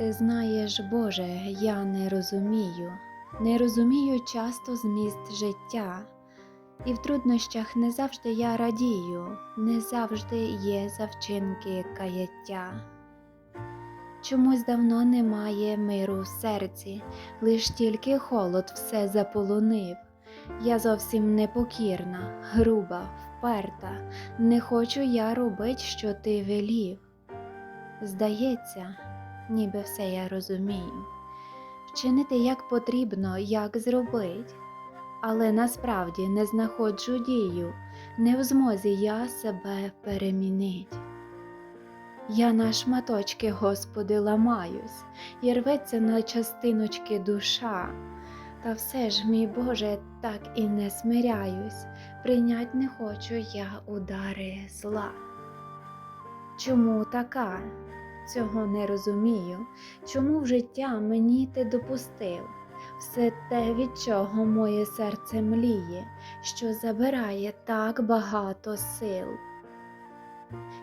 Ти знаєш, Боже, я не розумію, не розумію часто зміст життя, і в труднощах не завжди я радію, не завжди є завчинки каяття. Чомусь давно немає миру в серці, лиш тільки холод все заполонив. Я зовсім непокірна, груба, вперта, не хочу я робить, що ти велів. Здається, ніби все я розумію. Вчинити як потрібно, як зробить, але насправді не знаходжу дію, не в змозі я себе перемінить. Я на шматочки, Господи, ламаюсь, і рветься на частиночки душа. Та все ж, мій Боже, так і не смиряюсь, прийнять не хочу я удари зла. Чому така? Цього не розумію, чому в життя мені ти допустив все те, від чого моє серце мліє, що забирає так багато сил.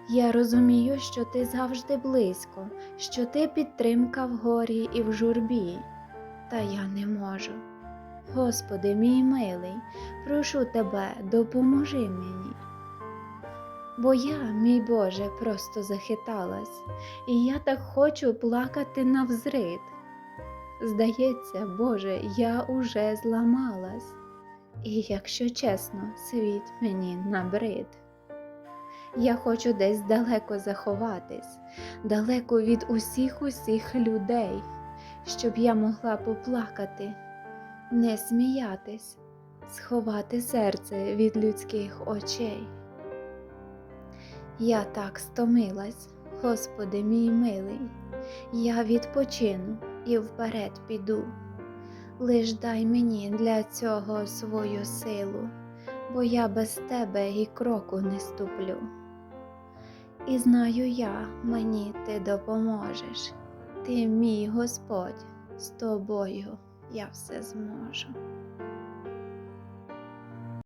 Я розумію, що ти завжди близько, що ти підтримка в горі і в журбі, та я не можу. Господи, мій милий, прошу тебе, допоможи мені. Бо я, мій Боже, просто захиталась, і я так хочу плакати навзрид. Здається, Боже, я уже зламалась, і, якщо чесно, світ мені набрид. Я хочу десь далеко заховатись, далеко від усіх усіх людей, щоб я могла поплакати, не сміятись, сховати серце від людських очей. Я так стомилась, Господи мій милий, я відпочину і вперед піду. Лиш дай мені для цього свою силу, бо я без тебе і кроку не ступлю. І знаю я, мені ти допоможеш, ти мій Господь, з тобою я все зможу.